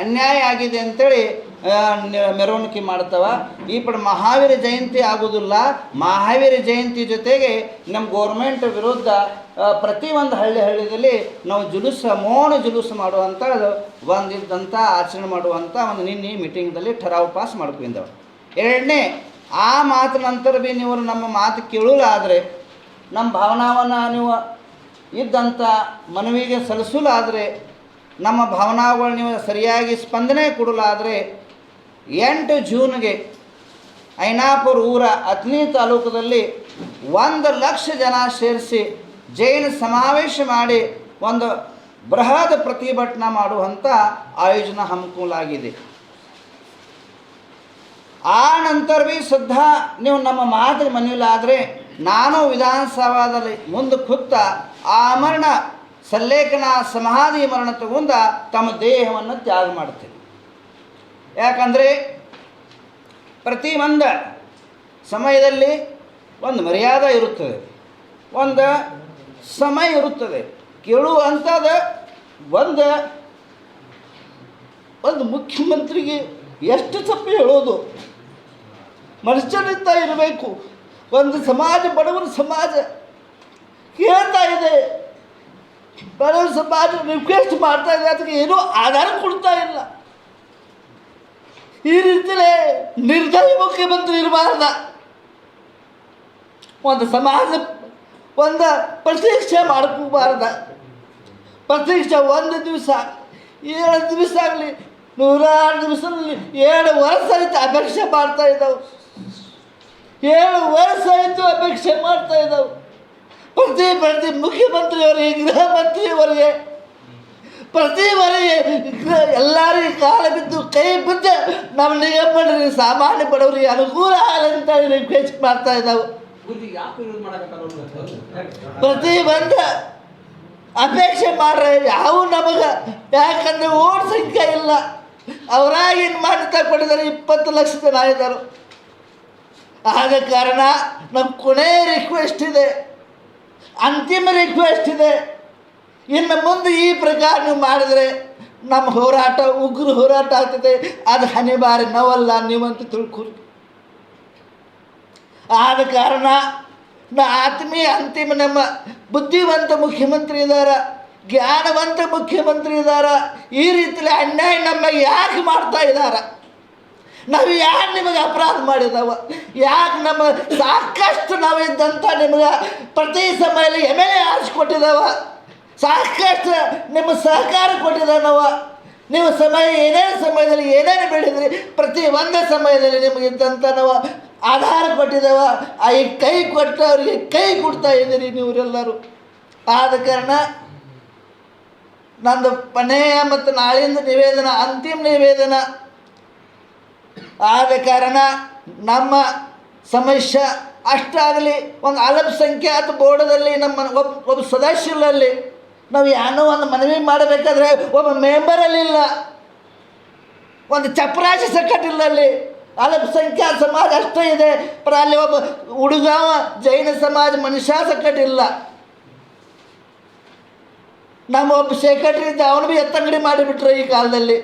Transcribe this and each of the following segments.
ಅನ್ಯಾಯ ಆಗಿದೆ ಅಂತೇಳಿ ಮೆರವಣಿಗೆ ಮಾಡ್ತಾವ. ಈ ಪಡ ಮಹಾವೀರ ಜಯಂತಿ ಆಗೋದಿಲ್ಲ. ಮಹಾವೀರ ಜಯಂತಿ ಜೊತೆಗೆ ನಮ್ಮ ಗೋರ್ಮೆಂಟ್ ವಿರುದ್ಧ ಪ್ರತಿ ಒಂದು ಹಳ್ಳಿ ಹಳ್ಳಿಯಲ್ಲಿ ನಾವು ಜುಲೂಸ ಮೋಣ ಜುಲೂಸ್ ಮಾಡುವಂಥ ಒಂದಿದ್ದಂಥ ಆಚರಣೆ ಮಾಡುವಂಥ ಒಂದು ನಿನ್ನೆ ಮೀಟಿಂಗ್ದಲ್ಲಿ ಠರಾವ್ ಪಾಸ್ ಮಾಡ್ಕೊಂಡಿದ್ದೆವು ಎರಡನೇ, ಆ ಮಾತು ನಂತರ ಭೀ ನೀವು ನಮ್ಮ ಮಾತು ಕೇಳಲಾದರೆ ನಮ್ಮ ಭಾವನಾವನ್ನು ನೀವು ಇದ್ದಂಥ ಮನವಿಗೆ ಸಲ್ಲಿಸಲಾದರೆ ನಮ್ಮ ಭಾವನಾಗಳು ನೀವು ಸರಿಯಾಗಿ ಸ್ಪಂದನೆ ಕೊಡಲಾದರೆ ಎಂಟು ಜೂನ್ಗೆ ಐನಾಪುರ ಊರ ಅತ್ನಿ ತಾಲೂಕದಲ್ಲಿ ಒಂದು ಲಕ್ಷ ಜನ ಸೇರಿಸಿ ಜೈನ ಸಮಾವೇಶ ಮಾಡಿ ಒಂದು ಬೃಹತ್ ಪ್ರತಿಭಟನೆ ಮಾಡುವಂಥ ಆಯೋಜನೆ ಹಮ್ಮಿಕೊಳ್ಳಲಾಗಿದೆ ಆ ನಂತರ ಭೀ ಸುದ್ದ ನೀವು ನಮ್ಮ ಮಾತಿಗೆ ಮನೆಯಲ್ಲಾದರೆ ನಾನು ವಿಧಾನಸಭಾದಲ್ಲಿ ಮುಂದೆ ಕೂತ ಆ ಮರಣ ಸಲ್ಲೇಖನ ಸಮಾಧಿ ಮರಣ ತಗೊಂಡ ತಮ್ಮ ದೇಹವನ್ನು ತ್ಯಾಗ ಮಾಡ್ತೇನೆ ಯಾಕಂದರೆ ಪ್ರತಿ ಒಂದು ಸಮಯದಲ್ಲಿ ಒಂದು ಮರ್ಯಾದೆ ಇರುತ್ತದೆ. ಒಂದು ಸಮಯ ಇರುತ್ತದೆ. ಕೇಳುವಂಥದ ಒಂದು ಒಂದು ಮುಖ್ಯಮಂತ್ರಿಗೆ ಎಷ್ಟು ತಪ್ಪು ಹೇಳೋದು? ಮನುಷ್ಯನಿಂದ ಇರಬೇಕು. ಒಂದು ಸಮಾಜ, ಬಡವರ ಸಮಾಜ ಕೇಳ್ತಾ ಇದೆ. ಬಡವರ ಸಮಾಜ ರಿಕ್ವೆಸ್ಟ್ ಮಾಡ್ತಾ ಇದೆ ಅದಕ್ಕೆ ಏನೂ ಆಧಾರ ಕೊಡ್ತಾ ಇಲ್ಲ. ಈ ರೀತಿಯಲ್ಲಿ ನಿರ್ದಯ ಮುಖ್ಯಮಂತ್ರಿ ಇರಬಾರ್ದ ಒಂದು ಸಮಾಜ, ಒಂದು ಪ್ರತೀಕ್ಷೆ ಮಾಡ್ಕೋಬಾರ್ದ. ಪ್ರತೀಕ್ಷೆ ಒಂದು ದಿವಸ, ಏಳು ದಿವಸ ಆಗಲಿ, ನೂರಾರು ದಿವಸದಲ್ಲಿ ಏಳು ವರ್ಷ ಆಯಿತು ಅಪೇಕ್ಷೆ ಮಾಡ್ತಾ ಇದ್ದವು. ಏಳು ವರ್ಷ ಆಯಿತು ಅಪೇಕ್ಷೆ ಮಾಡ್ತಾ ಇದ್ದವು. ಪ್ರತಿ ಪ್ರತಿ ಮುಖ್ಯಮಂತ್ರಿಯವರಿಗೆ ಗೃಹ ಮಂತ್ರಿಯವರಿಗೆ ಪ್ರತಿ ಬಾರಿ ಎಲ್ಲರಿಗೆ ಕಾಲ ಬಿದ್ದು ಕೈ ಬಿದ್ದು ನಮ್ಮ ನಿಗಮ ಮಾಡ್ರಿ ಸಾಮಾನ್ಯ ಬಡವರಿಗೆ ಅನುಕೂಲ ಆಗಲಂತ ರಿಕ್ವೆಸ್ಟ್ ಮಾಡ್ತಾ ಇದ್ದಾವೆ. ಪ್ರತಿ ಬಂದ ಅಪೇಕ್ಷೆ ಮಾಡ್ರೆ ಯಾವ ನಮಗೆ? ಯಾಕಂದ್ರೆ ಓಟ್ ಸಂಖ್ಯೆ ಇಲ್ಲ. ಅವರಾಗಿ ಏನು ಕೊಟ್ಟಿದ್ದಾರೆ ಇಪ್ಪತ್ತು ಲಕ್ಷ ಜನ ಇದ್ದಾರೆ. ಆದ ಕಾರಣ ನಮ್ಮ ಕೊನೆ ರಿಕ್ವೆಸ್ಟ್ ಇದೆ. ಅಂತಿಮ ರಿಕ್ವೆಸ್ಟ್ ಇದೆ. ಇನ್ನು ಮುಂದೆ ಈ ಪ್ರಕಾರ ಮಾಡಿದರೆ ನಮ್ಮ ಹೋರಾಟ, ಉಗ್ರ ಹೋರಾಟ ಆಗ್ತದೆ. ಅದು ಹನಿಬಾರಿ ನೋವಲ್ಲ, ನೀವಂತ ತಿಳ್ಕೊರಿ ಆದ ಕಾರಣ ನಾ ಆತ್ಮೀಯ ಅಂತಿಮ ನಮ್ಮ ಬುದ್ಧಿವಂತ ಮುಖ್ಯಮಂತ್ರಿ ಇದ್ದಾರ ಜ್ಞಾನವಂತ ಮುಖ್ಯಮಂತ್ರಿ ಇದ್ದಾರ ಈ ರೀತಿಯಲ್ಲಿ ಅನ್ಯಾಯ ನಮ್ಮ ಯಾಕೆ ಮಾಡ್ತಾ ಇದ್ದಾರ ನಾವು ಯಾರು ನಿಮಗೆ ಅಪರಾಧ ಮಾಡಿದಾವ? ಯಾಕೆ ನಮ್ಮ ಸಾಕಷ್ಟು ನಾವು ಇದ್ದಂಥ ನಿಮಗೆ ಪ್ರತಿ ಸಮಯದಲ್ಲಿ ಎಂ ಎಲ್ ಎ ಆರಿಸ್ಕೊಟ್ಟಿದ್ದಾವ ಸಾಕಷ್ಟು ನಿಮ್ಮ ಸಹಕಾರ ಕೊಟ್ಟಿದೆ ನಾವು ಸಮಯ ಏನೇನು ಸಮಯದಲ್ಲಿ ಏನೇನು ಬೆಳೆದ್ರಿ ಪ್ರತಿ ಒಂದೇ ಸಮಯದಲ್ಲಿ ನಿಮಗೆ ಇದ್ದಂಥ ನಾವು ಆಧಾರ ಕೊಟ್ಟಿದ್ದೇವ ಆ ಈ ಕೈ ಕೊಟ್ಟು ಅವರಿಗೆ ಕೈ ಕೊಡ್ತಾ ಇದ್ದೀರಿ ನೀವರೆಲ್ಲರೂ. ಆದ ಕಾರಣ ನಂದು ಕೊನೆಯ ಮತ್ತು ನಾಳಿಂದ ನಿವೇದನ, ಅಂತಿಮ ನಿವೇದನ. ಆದ ಕಾರಣ ನಮ್ಮ ಸಮಸ್ಯೆ ಅಷ್ಟಾಗಲಿ, ಒಂದು ಅಲ್ಪಸಂಖ್ಯಾತ ಬೋರ್ಡದಲ್ಲಿ ನಮ್ಮ ಒಬ್ಬ ಒಬ್ಬ ಸದಸ್ಯರಲ್ಲಿ ನಾವು ಏನೋ ಒಂದು ಮನವಿ ಮಾಡಬೇಕಾದ್ರೆ ಒಬ್ಬ ಮೆಂಬರಲ್ಲಿ ಇಲ್ಲ. ಒಂದು ಚಪ್ರಾಶಿ ಸಕ್ಕಟ್ಟಿಲ್ಲ ಅಲ್ಲಿ ಅಲ್ಪಸಂಖ್ಯಾತ ಸಮಾಜ ಅಷ್ಟೇ ಇದೆ. ಪರ ಅಲ್ಲಿ ಒಬ್ಬ ಹುಡುಗ ಜೈನ ಸಮಾಜ ಮನುಷ್ಯ ಸಂಕಟಿಲ್ಲ ನಮ್ಮ ಒಬ್ಬ ಸೆಕ್ರೆಟ್ರಿ ಇದ್ದ ಅವನು ಭೀ ಎತ್ತಂಗಡಿ ಮಾಡಿಬಿಟ್ರು ಈ ಕಾಲದಲ್ಲಿ.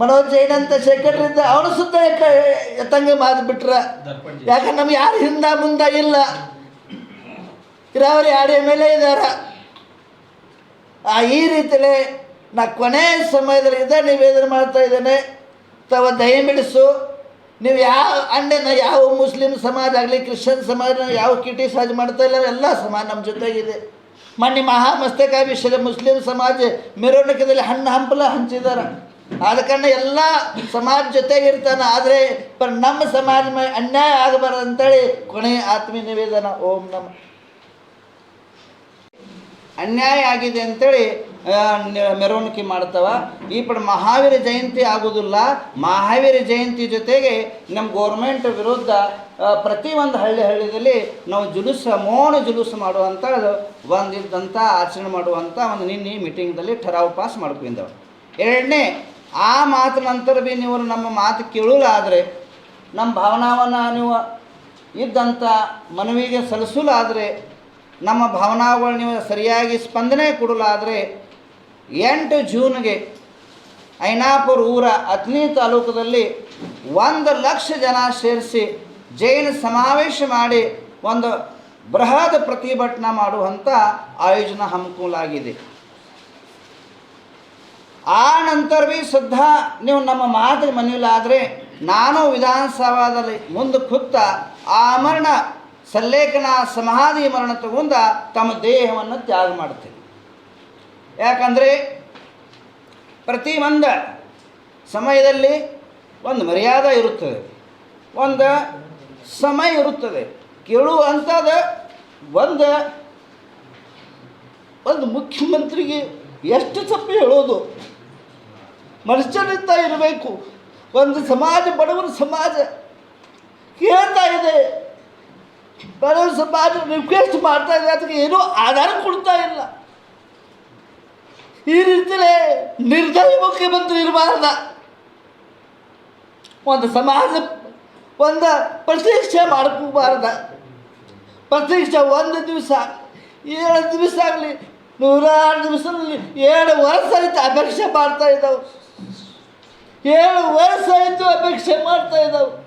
ಮನೋಜ್ ಜೈನ್ ಅಂತ ಸೆಕ್ರೆಟ್ರಿ ಇದ್ದ ಅವನು ಸುತ್ತ ಎತ್ತಂಗಡಿ ಮಾಡಿಬಿಟ್ರ. ಯಾಕಂದ್ರೆ ನಮ್ಗೆ ಯಾರು ಹಿಂದ ಮುಂದೆ ಇಲ್ಲ. ಇರೋರು ಆಡಿಯ ಮೇಲೆ ಇದ್ದಾರೆ ಆ, ಈ ರೀತಿಲೇ ನಾ ಕೊನೆ ಸಮಯದಲ್ಲಿ ಇದ ನಿವೇದನೆ ಮಾಡ್ತಾ ಇದ್ದೇನೆ. ತಾವ ದಯವಿಡಿಸು ನೀವು ಯಾವ ಅಂಡೆನ ಯಾವ ಮುಸ್ಲಿಂ ಸಮಾಜ ಆಗಲಿ, ಕ್ರಿಶ್ಚಿಯನ್ ಸಮಾಜ ಯಾವ ಕಿಟಿ ಸಮಾಜ ಮಾಡ್ತಾ ಇಲ್ಲ, ಎಲ್ಲ ಸಮಾಜ ನಮ್ಮ ಜೊತೆಗಿದೆ. ಮೊನ್ನೆ ಮಹಾಮಸ್ತಕಾಭಿಷೇಕ ಮುಸ್ಲಿಂ ಸಮಾಜ ಮೆರವಣಿಗೆದಲ್ಲಿ ಹಣ್ಣು ಹಂಪಲ ಹಂಚಿದ್ದಾರೆ ಆದ ಕಾರಣ ಎಲ್ಲ ಸಮಾಜ ಜೊತೆಗೆ ಇರ್ತಾನೆ ಆದರೆ ನಮ್ಮ ಸಮಾಜ ಅನ್ಯಾಯ ಆಗಬಾರ್ದು ಅಂತೇಳಿ ಕೊನೆಯ ಆತ್ಮೀಯ ನಿವೇದನ. ಓಂ ನಮ. ಅನ್ಯಾಯ ಆಗಿದೆ ಅಂತೇಳಿ ಮೆರವಣಿಗೆ ಮಾಡ್ತವ. ಈ ಪಡ ಮಹಾವೀರ ಜಯಂತಿ ಆಗೋದಿಲ್ಲ. ಮಹಾವೀರ ಜಯಂತಿ ಜೊತೆಗೆ ನಮ್ಮ ಗೋರ್ಮೆಂಟ್ ವಿರುದ್ಧ ಪ್ರತಿ ಒಂದು ಹಳ್ಳಿ ಹಳ್ಳಿಯಲ್ಲಿ ನಾವು ಜುಲೂಸ, ಮೌನ ಜುಲೂಸ್ ಮಾಡುವಂಥ ಒಂದಿದ್ದಂಥ ಆಚರಣೆ ಮಾಡುವಂಥ ಒಂದು ನಿನ್ನೆ ಮೀಟಿಂಗ್ದಲ್ಲಿ ಠರಾವ್ ಪಾಸ್ ಮಾಡ್ಕೊಂಡಿದ್ದೆವು ಎರಡನೇ, ಆ ಮಾತು ನಂತರ ಭೀ ನೀವು ನಮ್ಮ ಮಾತು ಕೇಳಲಾದರೆ ನಮ್ಮ ಭಾವನಾವನ್ನು ನೀವು ಇದ್ದಂಥ ಮನವಿಗೆ ಸಲ್ಲಿಸಲಾದರೆ ನಮ್ಮ ಭಾವನಾಗಳು ನೀವು ಸರಿಯಾಗಿ ಸ್ಪಂದನೆ ಕೊಡಲಾದರೆ ಎಂಟು ಜೂನ್ಗೆ ಐನಾಪುರ ಊರ ಅತ್ನಿ ತಾಲೂಕದಲ್ಲಿ ಒಂದು ಲಕ್ಷ ಜನ ಸೇರಿಸಿ ಜೈನ ಸಮಾವೇಶ ಮಾಡಿ ಒಂದು ಬೃಹತ್ ಪ್ರತಿಭಟನೆ ಮಾಡುವಂಥ ಆಯೋಜನೆ ಹಮ್ಮಿಕೊಳ್ಳಲಾಗಿದೆ ಆ ನಂತರ ಭೀ ಸುದ್ದ ನೀವು ನಮ್ಮ ಮಾತು ಮನೆಯಲ್ಲಾದರೆ ನಾನು ವಿಧಾನಸಭಾದಲ್ಲಿ ಮುಂದೆ ಕೂತ ಆಮರಣ ಮರಣ ಸಲ್ಲೇಖನ ಸಮಾಧಿ ಮರಣ ತಗೊಂಡ ತಮ್ಮ ದೇಹವನ್ನು ತ್ಯಾಗ ಮಾಡ್ತೇನೆ ಯಾಕಂದರೆ ಪ್ರತಿ ಒಂದು ಸಮಯದಲ್ಲಿ ಒಂದು ಮರ್ಯಾದೆ ಇರುತ್ತದೆ. ಒಂದು ಸಮಯ ಇರುತ್ತದೆ. ಕೇಳುವಂಥದ ಒಂದು ಒಂದು ಮುಖ್ಯಮಂತ್ರಿಗೆ ಎಷ್ಟು ತಪ್ಪು ಹೇಳೋದು? ಮನುಷ್ಯನಿಂದ ಇರಬೇಕು. ಒಂದು ಸಮಾಜ, ಬಡವರ ಸಮಾಜ ಕೇಳ್ತಾ ಇದೆ. ಬಡವರ ಸಮಾಜ ರಿಕ್ವೆಸ್ಟ್ ಮಾಡ್ತಾ ಇದೆ ಅದಕ್ಕೆ ಏನೂ ಆಧಾರ ಕೊಡ್ತಾ ಇಲ್ಲ. ಈ ರೀತಿಯಲ್ಲೇ ನಿರ್ದಯ ಮುಖ್ಯಮಂತ್ರಿ ಇರಬಾರ್ದ. ಒಂದು ಸಮಾಜ, ಒಂದು ಪ್ರತೀಕ್ಷೆ ಮಾಡ್ಕೋಬಾರ್ದ. ಪ್ರತೀಕ್ಷೆ ಒಂದು ದಿವಸ, ಏಳು ದಿವಸ ಆಗಲಿ, ನೂರಾರು ದಿವಸದಲ್ಲಿ ಏಳು ವರ್ಷ ಆಯಿತು ಅಪೇಕ್ಷೆ ಮಾಡ್ತಾ ಇದ್ದಾವೆ. ಏಳು ವರ್ಷ ಆಯಿತು ಅಪೇಕ್ಷೆ ಮಾಡ್ತಾ ಇದ್ದಾವೆ.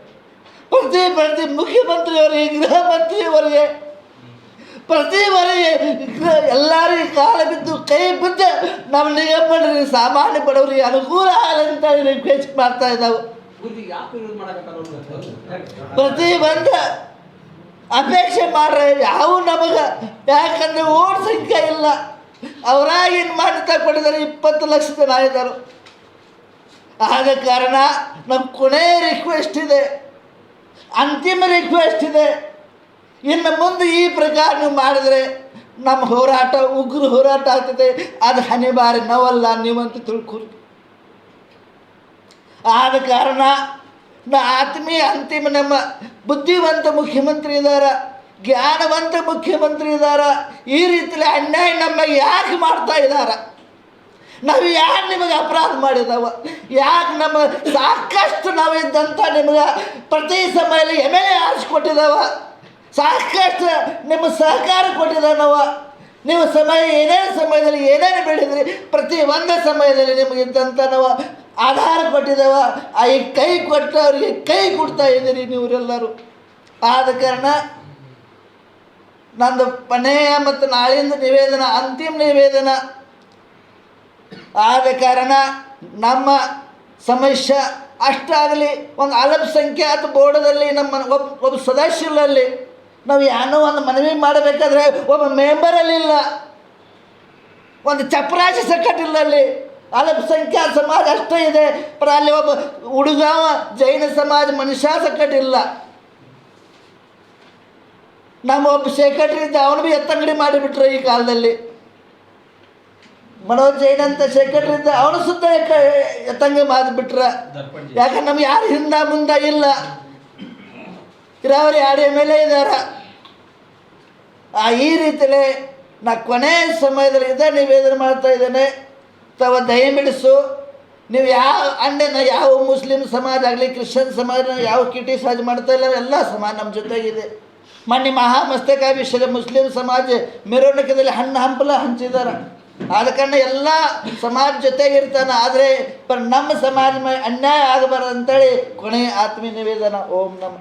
ಪ್ರತಿ ಪ್ರತಿ ಮುಖ್ಯಮಂತ್ರಿಯವರಿಗೆ ಗೃಹ ಮಂತ್ರಿಯವರಿಗೆ ಪ್ರತಿ ಬಾರಿಗೆ ಎಲ್ಲರಿಗೆ ಕಾಲ ಬಿದ್ದು ಕೈ ಬಿದ್ದು ನಮ್ಮ ನಿಗಮಗಳಿಗೆ ಸಾಮಾನ್ಯ ಬಡವರಿಗೆ ಅನುಕೂಲ ಆಗಲಂತ ರಿಕ್ವೆಸ್ಟ್ ಮಾಡ್ತಾ ಇದ್ದಾವೆ. ಪ್ರತಿ ಬಂದ ಅಪೇಕ್ಷೆ ಮಾಡ್ರೆ ಯಾವ ನಮಗೆ ಯಾಕಂದ್ರೆ ಓಟ್ ಸಂಖ್ಯೆ ಇಲ್ಲ. ಅವರಾಗಿ ಏನು ಮಾಡ್ತಾ ಕೊಟ್ಟಿದ್ದಾರೆ ಇಪ್ಪತ್ತು ಲಕ್ಷ ಜನ ಇದ್ದಾರೆ. ಆದ ಕಾರಣ ನಮ್ಮ ಕೊನೆ ರಿಕ್ವೆಸ್ಟ್ ಇದೆ. ಅಂತಿಮ ರಿಕ್ವೆಸ್ಟ್ ಇದೆ. ಇನ್ನು ಮುಂದೆ ಈ ಪ್ರಕಾರ ನೀವು ಮಾಡಿದ್ರೆ ನಮ್ಮ ಹೋರಾಟ, ಉಗ್ರ ಹೋರಾಟ ಆಗ್ತದೆ. ಅದು ಹನಿಬಾರಿ ನಾವಲ್ಲ, ನೀವಂತ ತಿಳ್ಕೊರಿ ಆದ ಕಾರಣ ನಾ ಆತ್ಮೀಯ ಅಂತಿಮ ನಮ್ಮ ಬುದ್ಧಿವಂತ ಮುಖ್ಯಮಂತ್ರಿ ಇದ್ದಾರ ಜ್ಞಾನವಂತ ಮುಖ್ಯಮಂತ್ರಿ ಇದ್ದಾರ ಈ ರೀತಿಯಲ್ಲಿ ಅನ್ಯಾಯ ನಮ್ಮ ಯಾಕೆ ಮಾಡ್ತಾ ಇದ್ದಾರ ನಾವು ಯಾಕೆ ನಿಮಗೆ ಅಪರಾಧ ಮಾಡಿದಾವ? ಯಾಕೆ ನಮ್ಮ ಸಾಕಷ್ಟು ನಾವು ಇದ್ದಂಥ ನಿಮಗೆ ಪ್ರತಿ ಸಮಯದಲ್ಲಿ ಎಂ ಎಲ್ ಎ ಆರಿಸ್ಕೊಟ್ಟಿದ್ದಾವ ಸಾಕಷ್ಟು ನಿಮ್ಮ ಸಹಕಾರ ಕೊಟ್ಟಿದ್ದಾನವ ನೀವು ಸಮಯ ಏನೇನು ಸಮಯದಲ್ಲಿ ಏನೇನು ಬೆಳೆದ್ರಿ ಪ್ರತಿ ಒಂದು ಸಮಯದಲ್ಲಿ ನಿಮಗೆ ಇದ್ದಂಥ ನಾವು ಆಧಾರ ಕೊಟ್ಟಿದ್ದಾವ ಆ ಈ ಕೈ ಕೊಟ್ಟವರಿಗೆ ಕೈ ಕೊಡ್ತಾ ಇದ್ದೀರಿ ನೀವರೆಲ್ಲರೂ ಆದ ಕಾರಣ ನಂದು ಮನೆಯ ಮತ್ತು ನಾಳೆಯಿಂದ ನಿವೇದನ, ಅಂತಿಮ ನಿವೇದನ ಆದ ಕಾರಣ ನಮ್ಮ ಸಮಸ್ಯೆ ಅಷ್ಟಾಗಲಿ ಒಂದು ಅಲ್ಪಸಂಖ್ಯಾತ ಬೋರ್ಡದಲ್ಲಿ ನಮ್ಮ ಒಬ್ಬ ಒಬ್ಬ ಸದಸ್ಯರಲ್ಲಿ ನಾವು ಏನೋ ಒಂದು ಮನವಿ ಮಾಡಬೇಕಾದ್ರೆ ಒಬ್ಬ ಮೆಂಬರಲ್ಲಿಲ್ಲ ಒಂದು ಚಪರಾಶಿ ಸಂಕಟಿಲ್ಲ ಅಲ್ಲಿ ಅಲ್ಪಸಂಖ್ಯಾತ ಸಮಾಜ ಅಷ್ಟೇ ಇದೆ. ಪರ ಅಲ್ಲಿ ಒಬ್ಬ ಹುಡುಗ ಜೈನ ಸಮಾಜ ಮನುಷ್ಯ ಸೆಕ್ರೆಟರಿಲ್ಲ ನಮ್ಮ ಒಬ್ಬ ಸೆಕ್ರೆಟರಿ ಇದ್ದ ಅವನು ಭೀ ಎತ್ತಂಗಡಿ ಮಾಡಿಬಿಟ್ರು ಈ ಕಾಲದಲ್ಲಿ. ಮನೋಜ್ ಜೈನ್ ಅಂತ ಸೆಕ್ರೆಟರಿ ಇದ್ದ ಅವನು ಸುತ್ತ ತಂಗ ಎತ್ತಂಗ ಮಾಡಿಬಿಟ್ರ ಯಾಕಂದ್ರೆ ನಮ್ಗೆ ಯಾರು ಹಿಂದ ಮುಂದ ಇಲ್ಲ ಇರಾವರಿ ಆಡಿಯ ಮೇಲೆ ಇದ್ದಾರ ಆ ಈ ರೀತಿಲೇ ನಾ ಕೊನೆ ಸಮಯದಲ್ಲಿ ನೀವು ನಿವೇದನೆ ಮಾಡ್ತಾ ಇದ್ದೇನೆ. ತವ ದಯಮಿಡಿಸು ನೀವು ಯಾವ ಅಂಡೆನ ಯಾವ ಮುಸ್ಲಿಂ ಸಮಾಜ ಆಗಲಿ ಕ್ರಿಶ್ಚಿಯನ್ ಸಮಾಜ ಯಾವ ಕಿಟಿ ಸಮಾಜ ಮಾಡ್ತಾ ಇಲ್ಲ ಎಲ್ಲ ಸಮಾಜ ನಮ್ಮ ಜೊತೆಗಿದೆ. ಮೊನ್ನೆ ಮಹಾಮಸ್ತಕಾಭಿಷೇಕ ಮುಸ್ಲಿಂ ಸಮಾಜ ಮೆರವಣಿಗೆದಲ್ಲಿ ಹಣ್ಣು ಹಂಪಲ ಹಂಚಿದಾರ ಆದ ಕಾರಣ ಎಲ್ಲ ಸಮಾಜ ಜೊತೆಗಿರ್ತಾನೆ ಆದರೆ ಪರ್ ನಮ್ಮ ಸಮಾಜ ಅನ್ಯಾಯ ಆಗಬಾರ್ದು ಅಂತೇಳಿ ಕೊನೆಯ ಆತ್ಮೀಯ ನಿವೇದನ. ಓಂ ನಮ.